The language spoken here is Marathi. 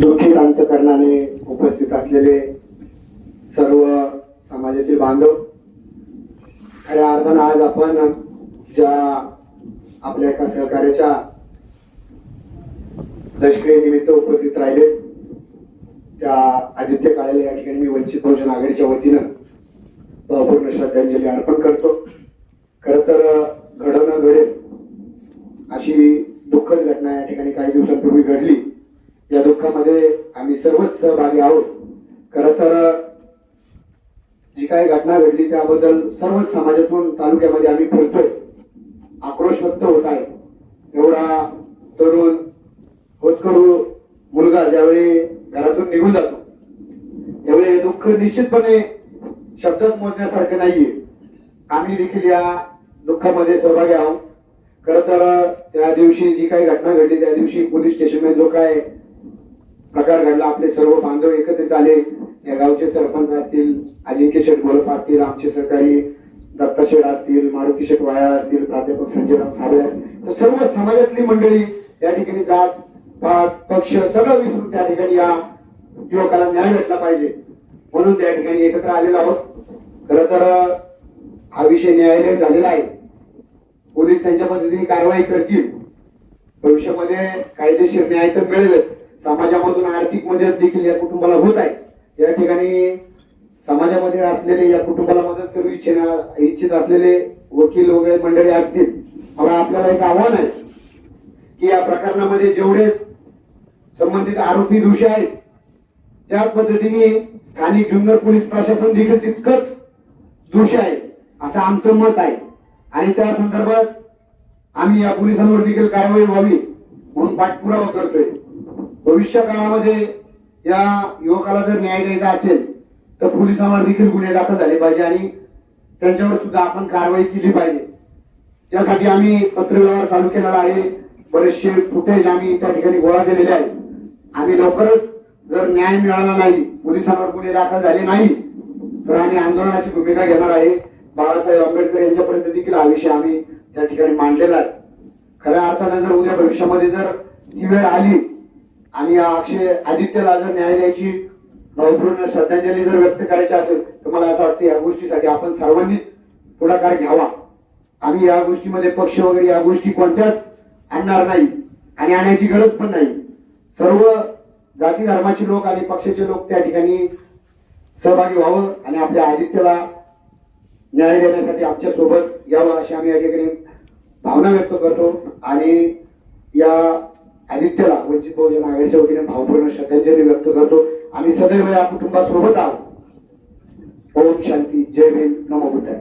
दुःखित अंतकरणाने उपस्थित असलेले सर्व समाजातील बांधव खऱ्या अर्थानं आज आपण ज्या आपल्या एका सहकार्याच्या लष्करी निमित्त उपस्थित राहिले त्या आदित्य काळेला या ठिकाणी मी वंचित बहुजन आघाडीच्या वतीनं पूर्ण श्रद्धांजली अर्पण करतो. खर तर घडवणं घडेल अशी दुःखद घटना या ठिकाणी काही दिवसांपूर्वी घडली. या दुःखामध्ये आम्ही सर्वच सहभागी आहोत. खर तर जी काही घटना घडली त्याबद्दल सर्वच समाजातून तालुक्यामध्ये आम्ही फिरतोय आक्रोश व्यक्त होत आहे. एवढा तरुण होतकरू मुलगा ज्यावेळी घरातून निघून जातो त्यावेळी हे दुःख निश्चितपणे शब्दात मोजण्यासारखे नाहीये. आम्ही देखील या दुःखामध्ये सहभागी आहोत. खर तर त्या दिवशी जी काही घटना घडली त्या दिवशी पोलीस स्टेशनमध्ये जो काय प्रकार घडला. आपले सर्व बांधव एकत्रित आले. या गावचे सरपंच असतील अजिंक्य शेठ गोलप असतील आमचे सहकारी दत्ता शेठ असतील मारुती शेठ वाया असतील प्राध्यापक संजयराम साबळे तर सर्व समाजातली मंडळी या ठिकाणी जात पात पक्ष सगळं विसरून त्या ठिकाणी या युवकाला न्याय भेटला पाहिजे. म्हणून त्या ठिकाणी एकत्र आलेलो आहोत. खर तर हा विषय न्यायालय झालेला आहे. पोलीस त्यांच्या पद्धतीने कारवाई करतील. भविष्यामध्ये कायदेशीर न्याय तर मिळेलच. समाजामधून आर्थिक मदत देखील या कुटुंबाला होत आहे. या ठिकाणी समाजामध्ये असलेले या कुटुंबाला मदत करू इच्छिना इच्छित असलेले वकील वगैरे मंडळी असतील. मला आपल्याला एक आव्हान आहे की या प्रकरणामध्ये जेवढे संबंधित आरोपी दोषी आहेत त्याच पद्धतीने स्थानिक जुन्नर पोलीस प्रशासन देखील तितकंच दोषी आहे असं आमचं मत आहे. आणि त्या संदर्भात आम्ही या पोलिसांवर देखील कारवाई व्हावी म्हणून पाठपुरावा करतोय. भविष्य काळामध्ये या युवकाला जर न्याय द्यायचा असेल तर पोलिसांवर देखील गुन्हे दाखल झाले पाहिजे आणि त्यांच्यावर सुद्धा आपण कारवाई केली पाहिजे. त्यासाठी आम्ही पत्रव्यवहार चालू केलेला आहे. बरेचसे फुटेज आम्ही त्या ठिकाणी गोळा केलेले आहे आम्ही लवकरच जर न्याय मिळाला नाही पोलिसांवर गुन्हे दाखल झाले नाही तर आम्ही आंदोलनाची भूमिका घेणार आहे. बाळासाहेब आंबेडकर यांच्यापर्यंत देखील हा विषय आम्ही त्या ठिकाणी मांडलेला आहे. खऱ्या अर्थानं जर उद्या भविष्यामध्ये जर ही वेळ आली आणि या अक्षय आदित्यला जर न्याय द्यायची भावपूर्ण श्रद्धांजली जर व्यक्त करायची असेल तर मला असं वाटतं या गोष्टीसाठी आपण सर्वांनी पुढाकार घ्यावा. आम्ही या गोष्टीमध्ये पक्ष वगैरे या गोष्टी कोणत्याच आणणार नाही आणि आणण्याची गरज पण नाही. सर्व जाती धर्माचे लोक आणि पक्षाचे लोक त्या ठिकाणी सहभागी व्हावं आणि आपल्या आदित्यला न्याय देण्यासाठी आमच्यासोबत यावं अशी आम्ही या ठिकाणी भावना व्यक्त करतो. आणि या आदित्यला वंचित बहुजन आघाडीच्या वतीने भावपूर्ण श्रद्धांजली व्यक्त करतो. आम्ही सदैव या कुटुंबासोबत आहोत. ओम शांती. जय भीम. नमो बुद्धाय.